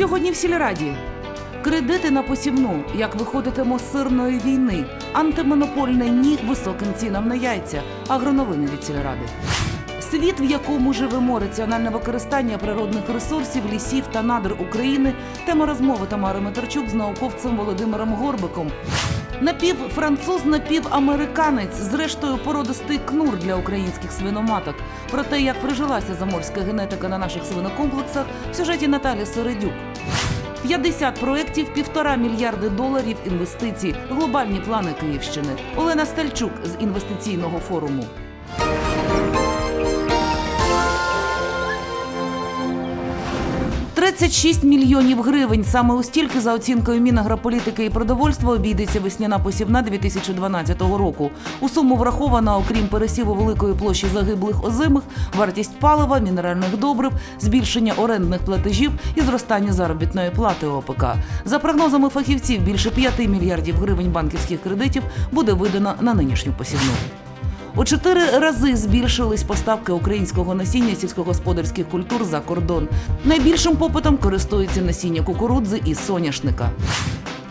Сьогодні в сільраді. Кредити на посівну, як виходитимо з сирної війни, антимонопольне ні високим цінам на яйця, агроновини від сільради. Світ, в якому живемо, раціональне використання природних ресурсів, лісів та надр України. Тема розмови Тамари Метарчук з науковцем Володимиром Горбиком. Напівфранцуз, напівамериканець, зрештою породистий кнур для українських свиноматок. Про те, як прижилася заморська генетика на наших свинокомплексах, в сюжеті Наталі Середюк. 50 проєктів, півтора мільярди доларів інвестицій, глобальні плани Київщини. Олена Стальчук з інвестиційного форуму. «36 мільйонів гривень. Саме у стільки, за оцінкою Мінагрополітики і продовольства, обійдеться весняна посівна 2012 року. У суму врахована, окрім пересіву великої площі загиблих озимих, вартість палива, мінеральних добрив, збільшення орендних платежів і зростання заробітної плати ОПК. За прогнозами фахівців, більше 5 мільярдів гривень банківських кредитів буде видано на нинішню посівну. У чотири рази збільшились поставки українського насіння сільськогосподарських культур за кордон. Найбільшим попитом користується насіння кукурудзи і соняшника.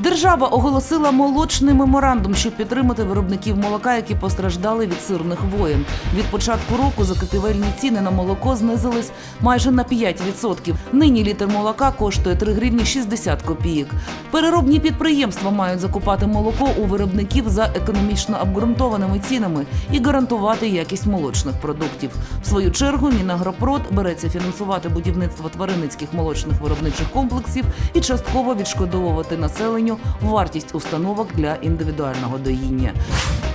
Держава оголосила молочний меморандум, щоб підтримати виробників молока, які постраждали від сирних воєн. Від початку року закупівельні ціни на молоко знизились майже на 5%. Нині літр молока коштує 3 гривні 60 копійок. Переробні підприємства мають закупати молоко у виробників за економічно обґрунтованими цінами і гарантувати якість молочних продуктів. В свою чергу Мінагропрод береться фінансувати будівництво тваринницьких молочних виробничих комплексів і частково відшкодовувати населенню вартість установок для індивідуального доїння.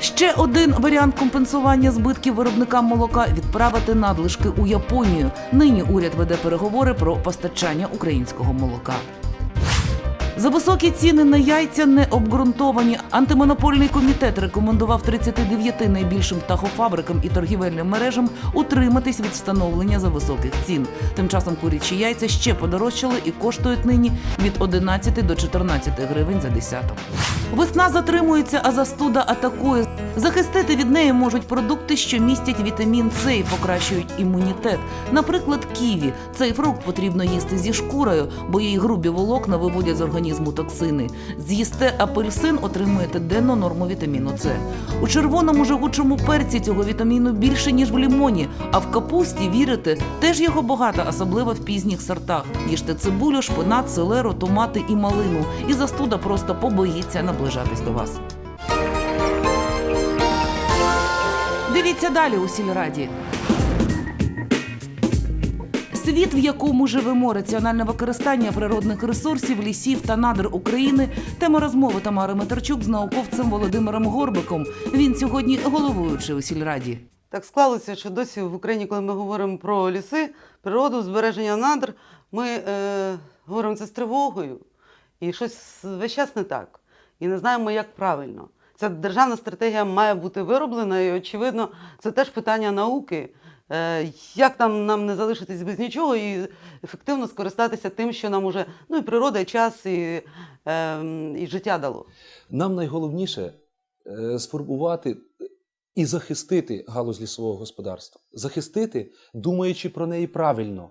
Ще один варіант компенсування збитків виробникам молока відправити надлишки у Японію. Нині уряд веде переговори про постачання українського молока. За високі ціни на яйця не обґрунтовані. Антимонопольний комітет рекомендував 39 найбільшим птахофабрикам і торгівельним мережам утриматись від встановлення за високих цін. Тим часом курячі яйця ще подорожчали і коштують нині від 11 до 14 гривень за десяток. Весна затримується, а застуда атакує. Захистити від неї можуть продукти, що містять вітамін С і покращують імунітет. Наприклад, ківі. Цей фрукт потрібно їсти зі шкурою, бо її грубі волокна виводять з організму токсини. З'їсте апельсин, отримуєте денну норму вітаміну С. У червоному жагучому перці цього вітаміну більше ніж в лімоні. А в капусті вірите, теж його багато, особливо в пізніх сортах. Їжте цибулю, шпинат, селеру, томати і малину. І застуда просто побоїться наближатись до вас. Дивіться далі у сільраді. Світ, в якому живемо, раціональне використання природних ресурсів, лісів та надр України. Тема розмови Тамари Метарчук з науковцем Володимиром Горбиком. Він сьогодні головуючий у сільраді. Так склалося, що досі в Україні, коли ми говоримо про ліси, природу, збереження надр, ми е, говоримо це з тривогою. І щось весь час не так. І не знаємо, як правильно. Ця державна стратегія має бути вироблена, і, очевидно, це теж питання науки. Е, як там нам не залишитись без нічого і ефективно скористатися тим, що нам уже ну, і природа, і час, і, е, і життя дало. Нам найголовніше е, сформувати і захистити галузь лісового господарства. Захистити, думаючи про неї правильно.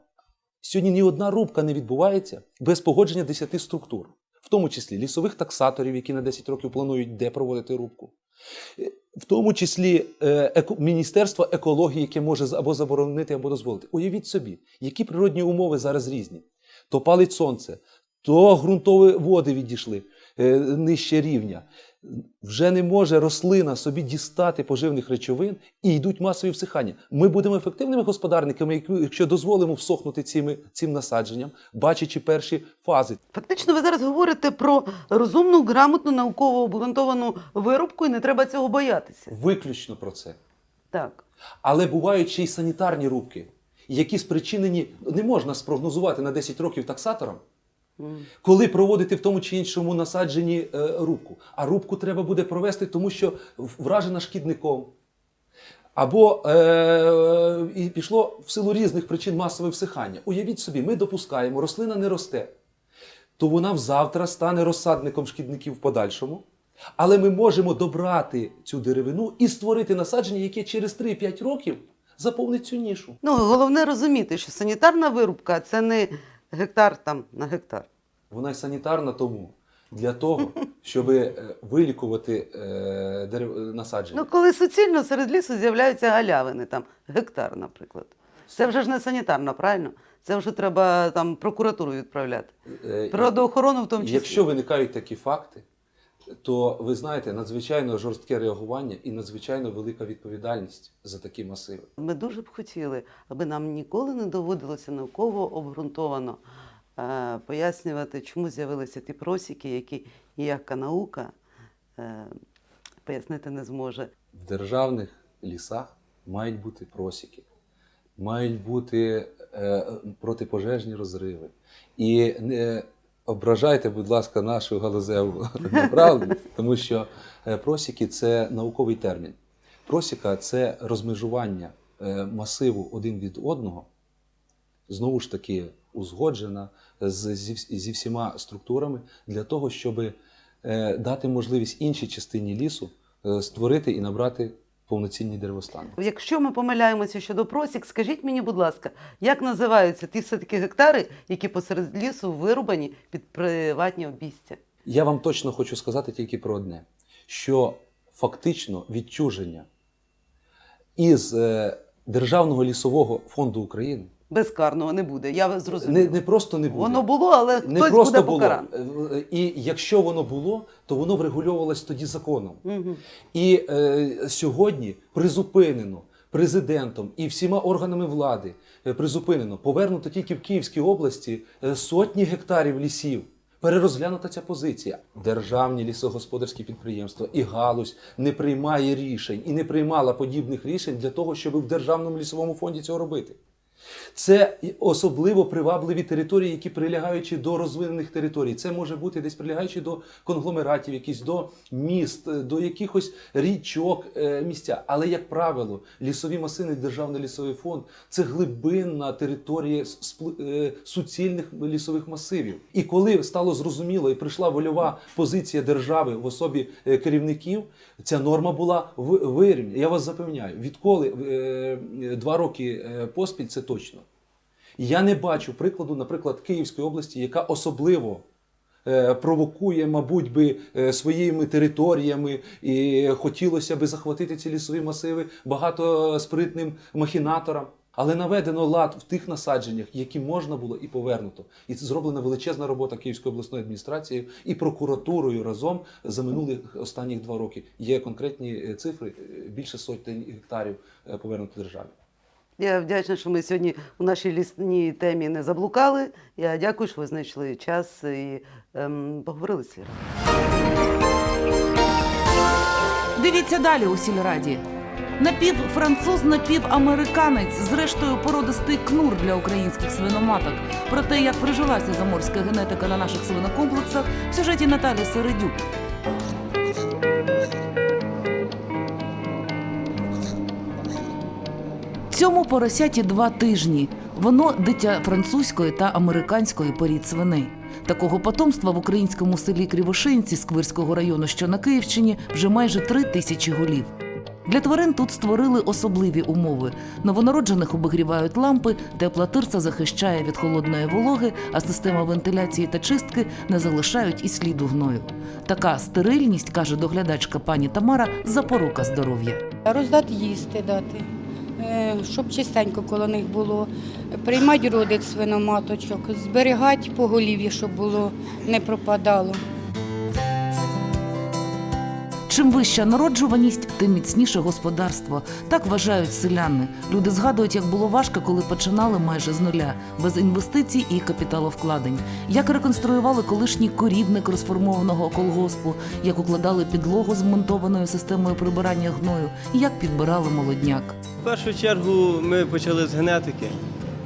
Сьогодні ні одна рубка не відбувається без погодження 10 структур, в тому числі лісових таксаторів, які на 10 років планують, де проводити рубку. В тому числі е, еко, Міністерство екології, яке може або заборонити, або дозволити. Уявіть собі, які природні умови зараз різні. То палить сонце, то ґрунтові води відійшли нижче рівня. Вже не може рослина собі дістати поживних речовин і йдуть масові всихання. Ми будемо ефективними господарниками, якщо дозволимо всохнути цими, цим насадженням, бачачи перші фази. Фактично, ви зараз говорите про розумну, грамотну, науково обґрунтовану виробку, і не треба цього боятися. Виключно про це. Так. Але бувають ще й санітарні рубки, які спричинені не можна спрогнозувати на 10 років таксатором. Коли проводити в тому чи іншому насадженні е, рубку. А рубку треба буде провести, тому що вражена шкідником. Або е, і пішло в силу різних причин масове всихання. Уявіть собі, ми допускаємо, рослина не росте, то вона взавтра стане розсадником шкідників в подальшому. Але ми можемо добрати цю деревину і створити насадження, яке через 3-5 років заповнить цю нішу. Ну, головне розуміти, що санітарна вирубка це не гектар там на гектар. Вона й санітарна тому для того, щоб вилікувати е, дерев... насадження. Ну, коли суцільно серед лісу з'являються галявини, там гектар, наприклад. Це вже ж не санітарно, правильно? Це вже треба там прокуратуру відправляти. Е, Природоохорону в тому числі. Якщо виникають такі факти, то ви знаєте, надзвичайно жорстке реагування і надзвичайно велика відповідальність за такі масиви. Ми дуже б хотіли, аби нам ніколи не доводилося науково обґрунтовано е, пояснювати, чому з'явилися ті просіки, які ніяка наука е, пояснити не зможе. В державних лісах мають бути просіки, мають бути е, протипожежні розриви. І не ображайте, будь ласка, нашу галузеву направленість, тому що е, просіки це науковий термін. Просіка це розмежування е, масиву один від одного, знову ж таки узгоджена зі, зі всіма структурами для того, щоб е, дати можливість іншій частині лісу створити і набрати повноцінні деревостанки. Якщо ми помиляємося щодо просік, скажіть мені, будь ласка, як називаються ті все-таки гектари, які посеред лісу вирубані під приватні обійстя? Я вам точно хочу сказати тільки про одне: що фактично відчуження із е, Державного лісового фонду України Безкарного не буде. Я не, не просто не буде. Воно було, але не хтось просто буде було. Е, І якщо воно було, то воно врегульовувалось тоді законом. Мгм. І е, сьогодні призупинено президентом і всіма органами влади е, призупинено, повернуто тільки в Київській області е, сотні гектарів лісів. Перерозглянута ця позиція. Державні лісогосподарські підприємства і галузь не приймає рішень і не приймала подібних рішень для того, щоб в державному лісовому фонді цього робити. Це особливо привабливі території, які прилягаючи до розвинених територій. Це може бути десь прилягаючи до конгломератів, якісь до міст, е, до якихось річок е, місця. Але, як правило, лісові масини, державний лісовий фонд це глибинна територія е, суцільних лісових масивів. І коли стало зрозуміло і прийшла вольова позиція держави в особі керівників, ця норма була вирівняна. Я вас запевняю, відколи два роки поспіль, це точно. Я не бачу прикладу, наприклад, Київської області, яка особливо е, провокує, мабуть, би е, своїми територіями, і хотілося би захватити ці лісові масиви багато спритним махінаторам. Але наведено лад в тих насадженнях, які можна було і повернуто. І це зроблена величезна робота Київської обласної адміністрації і прокуратурою разом за минулих останніх два роки. Є конкретні е, цифри: е, більше сотень гектарів е, повернуто державі. Я вдячна, що ми сьогодні у нашій лісній темі не заблукали. Я дякую, що ви знайшли час і ем, поговорили з Лірою. Дивіться далі у сільраді. Напівфранцуз, напівамериканець, зрештою породистий кнур для українських свиноматок. Про те, як прижилася заморська генетика на наших свинокомплексах, в сюжеті Наталі Середюк. Цьому поросяті два тижні. Воно дитя французької та американської порід свиней. Такого потомства в українському селі Кривошинці Сквирського району, що на Київщині, вже майже три тисячі голів. Для тварин тут створили особливі умови. Новонароджених обігрівають лампи, тепла тирса захищає від холодної вологи, а система вентиляції та чистки не залишають і сліду гною. Така стерильність, каже доглядачка пані Тамара, запорука здоров'я. Роздати їсти дати, щоб чистенько коло них було. Приймати родить свиноматочок, зберігати поголів'я, щоб було не пропадало. Чим вища народжуваність, тим міцніше господарство. Так вважають селяни. Люди згадують, як було важко, коли починали майже з нуля, без інвестицій і капіталовкладень. Як реконструювали колишній корівник розформованого колгоспу, як укладали підлогу з монтованою системою прибирання гною, як підбирали молодняк. В першу чергу ми почали з генетики,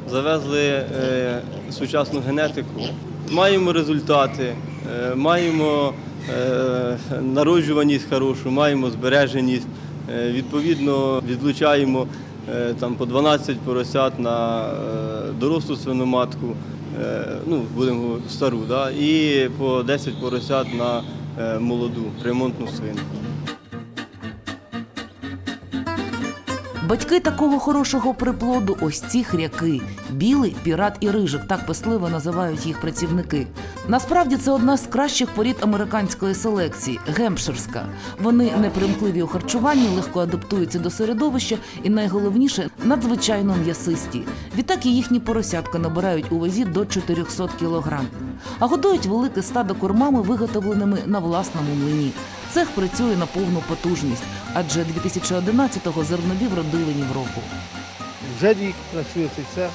завезли е, сучасну генетику. Маємо результати, е, маємо народжуваність хорошу, маємо збереженість. Е, відповідно, відлучаємо е, там, по 12 поросят на е, дорослу свиноматку, е, ну, будемо стару, да? і по 10 поросят на е, молоду ремонтну свинку. Батьки такого хорошого приплоду ось ці хряки. Білий, пірат і рижик, так пестливо називають їх працівники. Насправді це одна з кращих порід американської селекції гемпширська. Вони непримхливі у харчуванні, легко адаптуються до середовища і найголовніше надзвичайно м'ясисті. Відтак і їхні поросятка набирають у вазі до 400 кілограм. А годують велике стадо кормами, виготовленими на власному млині. Цех працює на повну потужність, адже 2011-го зернові вродили року. Вже рік працює цей цех.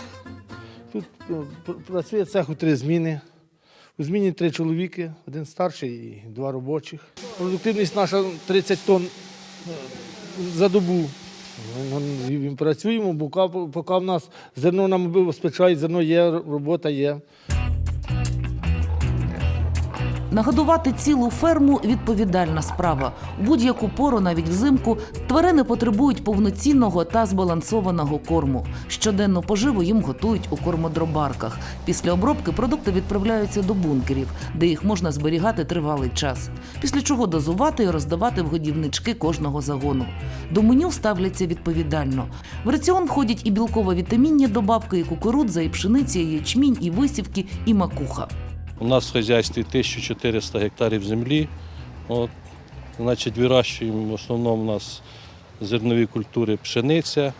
Тут ну, працює цех у три зміни. У зміні три чоловіки, один старший і два робочих. Продуктивність наша 30 тонн е, за добу. Ну, ну, Працюємо, поки, в нас зерно нам обезпечають, зерно є, робота є. Нагодувати цілу ферму відповідальна справа. Будь-яку пору, навіть взимку, тварини потребують повноцінного та збалансованого корму. Щоденну поживу їм готують у кормодробарках. Після обробки продукти відправляються до бункерів, де їх можна зберігати тривалий час. Після чого дозувати і роздавати в годівнички кожного загону. До меню ставляться відповідально. В раціон входять і білково-вітамінні добавки, і кукурудза, і пшениця, і ячмінь, і висівки, і макуха. У нас в хазяйстві 1400 гектарів землі. От, значить, вирощуємо в основному у нас зернові культури пшениця,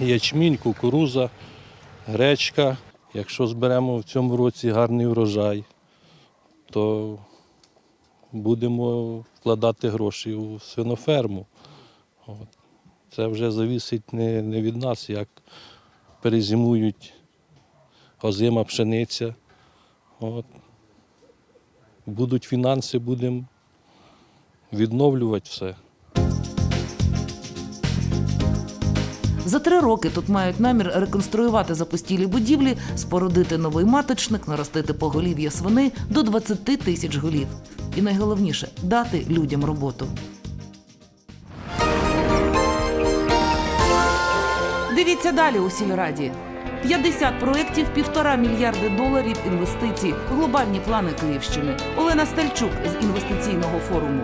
ячмінь, кукуруза, гречка. Якщо зберемо в цьому році гарний урожай, то будемо вкладати гроші у свиноферму. От. Це вже завісить не, не від нас, як перезимують озима пшениця. От. Будуть фінанси, будемо відновлювати все. За три роки тут мають намір реконструювати запустілі будівлі, спорудити новий маточник, наростити поголів'я свини до 20 тисяч голів. І найголовніше дати людям роботу. Дивіться далі у сільраді. 50 проєктів, півтора мільярди доларів інвестицій, глобальні плани Київщини. Олена Стальчук з інвестиційного форуму.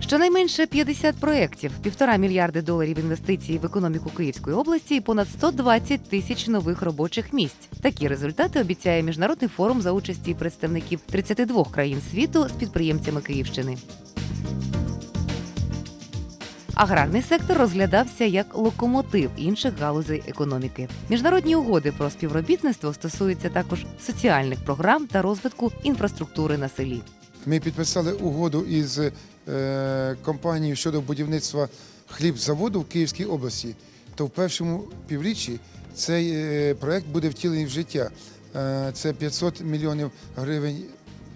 Щонайменше 50 проєктів, півтора мільярди доларів інвестицій в економіку Київської області і понад 120 тисяч нових робочих місць. Такі результати обіцяє міжнародний форум за участі представників 32 країн світу з підприємцями Київщини. Аграрний сектор розглядався як локомотив інших галузей економіки. Міжнародні угоди про співробітництво стосуються також соціальних програм та розвитку інфраструктури на селі. Ми підписали угоду із е, компанією щодо будівництва хлібзаводу в Київській області. То в першому півріччі цей е, проект буде втілений в життя. Е, це 500 мільйонів гривень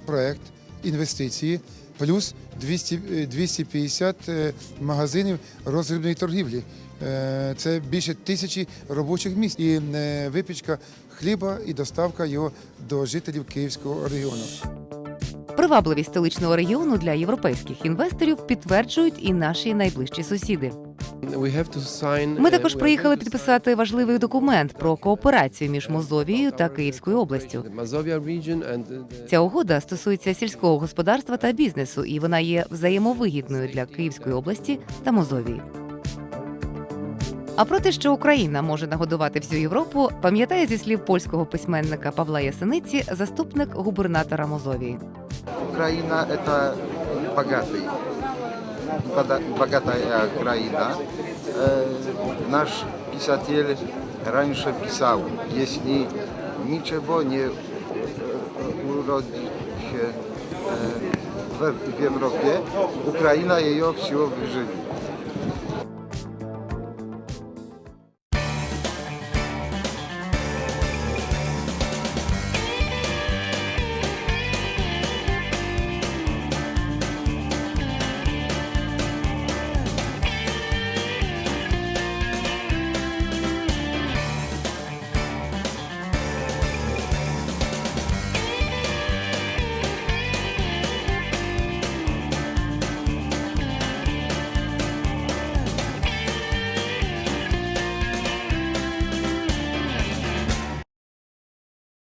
проект, інвестиції, плюс 200, е, 250 е, магазинів розрібної торгівлі. Е, Це більше тисячі робочих місць і е, випічка хліба і доставка його до жителів Київського регіону. Привабливість столичного регіону для європейських інвесторів підтверджують і наші найближчі сусіди. Ми також приїхали підписати важливий документ про кооперацію між Мозовією та Київською областю. Ця угода стосується сільського господарства та бізнесу, і вона є взаємовигідною для Київської області та Мозовії. А про те, що Україна може нагодувати всю Європу, пам'ятає зі слів польського письменника Павла Ясениці, заступник губернатора Мозовії. Украина это богатый, бода- богатая краина. Э, Наш писатель раньше писал, если ничего не э, уродит э, в в Европе, Украина ее все выживет.